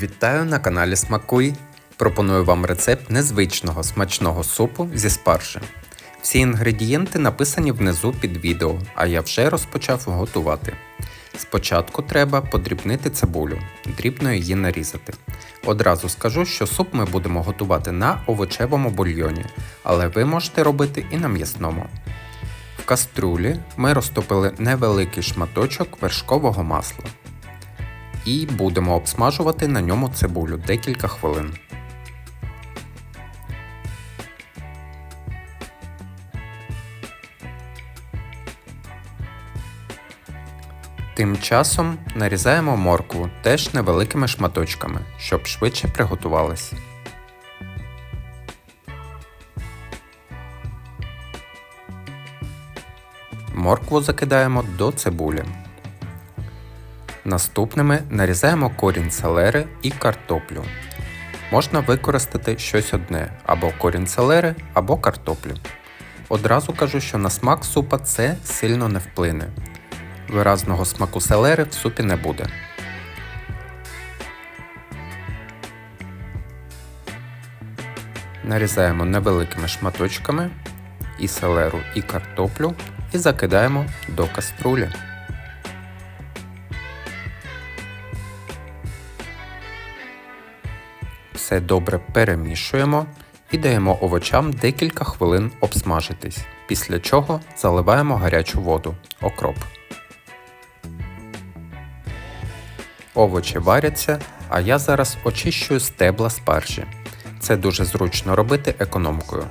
Вітаю на каналі Смакуй. Пропоную вам рецепт незвичного смачного супу зі спаржі. Всі інгредієнти написані внизу під відео, а я вже розпочав готувати. Спочатку треба подрібнити цибулю, дрібно її нарізати. Одразу скажу, що суп ми будемо готувати на овочевому бульйоні, але ви можете робити і на м'ясному. В каструлі ми розтопили невеликий шматочок вершкового масла і будемо обсмажувати на ньому цибулю декілька хвилин. Тим часом нарізаємо моркву теж невеликими шматочками, щоб швидше приготувалась. Моркву закидаємо до цибулі. Наступними нарізаємо корінь селери і картоплю. Можна використати щось одне або корінь селери, або картоплю. Одразу кажу, що на смак супа це сильно не вплине. Виразного смаку селери в супі не буде. Нарізаємо невеликими шматочками і селеру, і картоплю і закидаємо до каструлі. Все добре перемішуємо і даємо овочам декілька хвилин обсмажитись, після чого заливаємо гарячу воду окроп. Овочі варяться, а я зараз очищую стебла спаржі. Це дуже зручно робити економкою.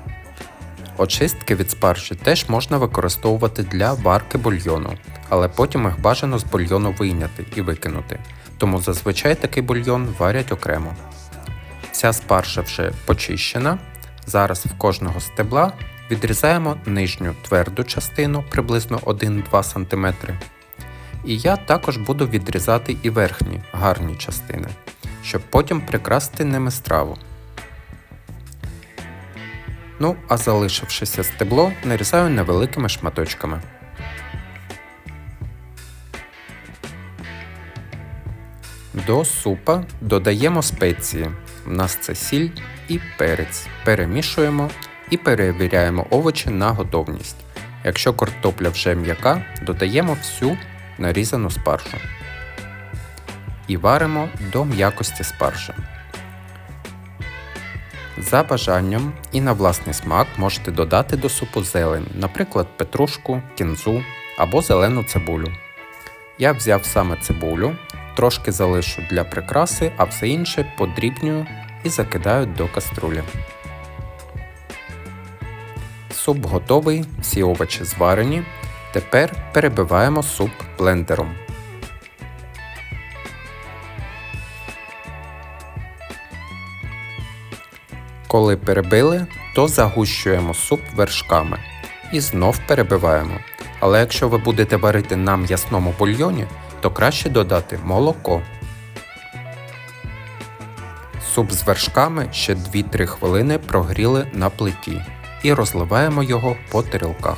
Очистки від спаржі теж можна використовувати для варки бульйону, але потім їх бажано з бульйону вийняти і викинути, тому зазвичай такий бульйон варять окремо. Ця спаржа вже почищена. Зараз в кожного стебла відрізаємо нижню тверду частину приблизно 1-2 см. І я також буду відрізати і верхні гарні частини, щоб потім прикрасити ними страву. Ну, а залишившеся стебло нарізаю невеликими шматочками. До супа додаємо спеції. У нас це сіль і перець. Перемішуємо і перевіряємо овочі на готовність. Якщо картопля вже м'яка, додаємо всю нарізану спаржу. І варимо до м'якості спаржі. За бажанням і на власний смак можете додати до супу зелень, наприклад, петрушку, кінзу або зелену цибулю. Я взяв саме цибулю, трошки залишу для прикраси, а все інше подрібнюю і закидаю до каструлі. Суп готовий, всі овочі зварені. Тепер перебиваємо суп блендером. Коли перебили, то загущуємо суп вершками і знов перебиваємо. Але якщо ви будете варити на м'ясному бульйоні, то краще додати молоко. Суп з вершками ще 2-3 хвилини прогріли на плиті і розливаємо його по тарілках.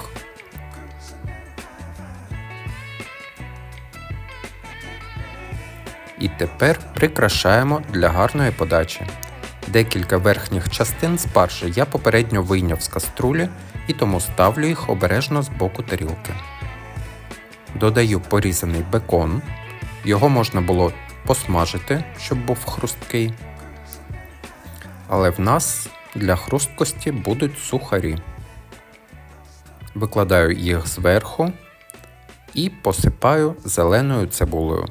І тепер прикрашаємо для гарної подачі. Декілька верхніх частин спаржі я попередньо вийняв з каструлі і тому ставлю їх обережно з боку тарілки. Додаю порізаний бекон. Його можна було посмажити, щоб був хрусткий. Але в нас для хрусткості будуть сухарі. Викладаю їх зверху і посипаю зеленою цибулею.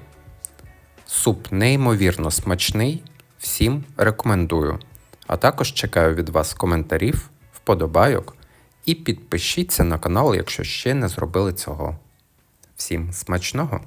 Суп неймовірно смачний, всім рекомендую. А також чекаю від вас коментарів, вподобайок і підпишіться на канал, якщо ще не зробили цього. Всім смачного!